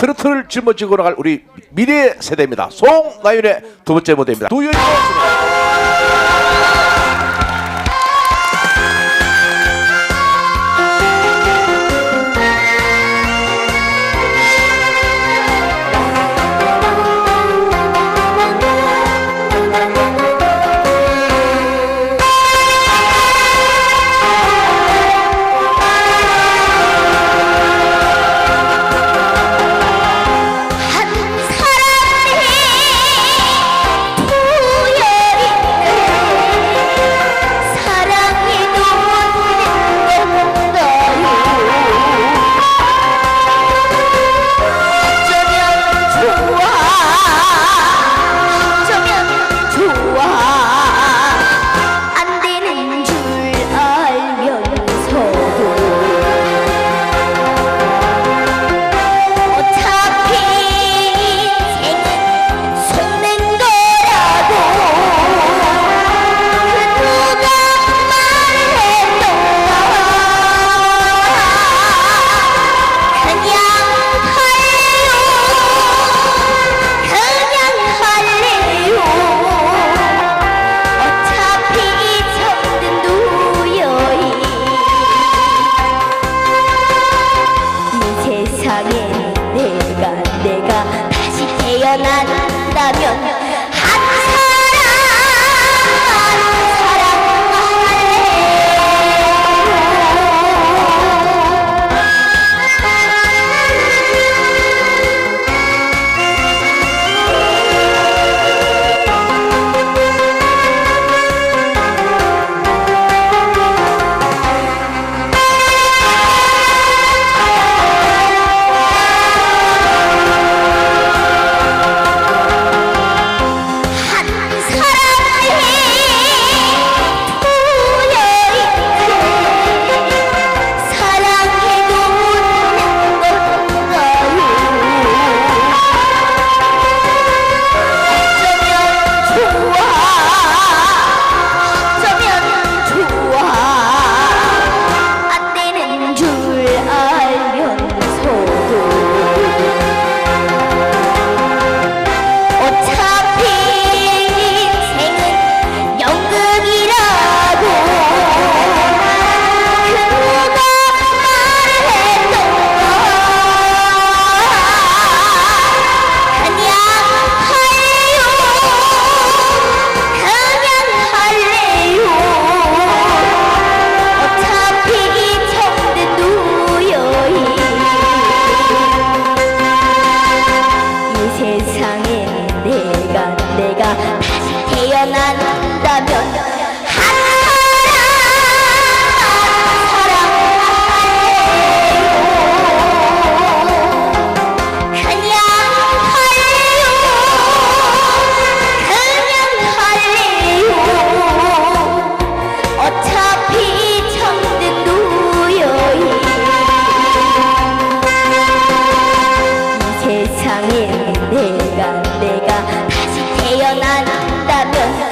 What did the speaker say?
트로트를 짊어지고 나갈 우리 미래 세대입니다. 송나윤의 두 번째 무대입니다. 두연이 고 태어난다면 태어난다면 한사랑 사랑해요 그냥 할래요 그냥 할래요 어차피 정든 누여이 이 세상에 내가 내가 다시 태어난 that look.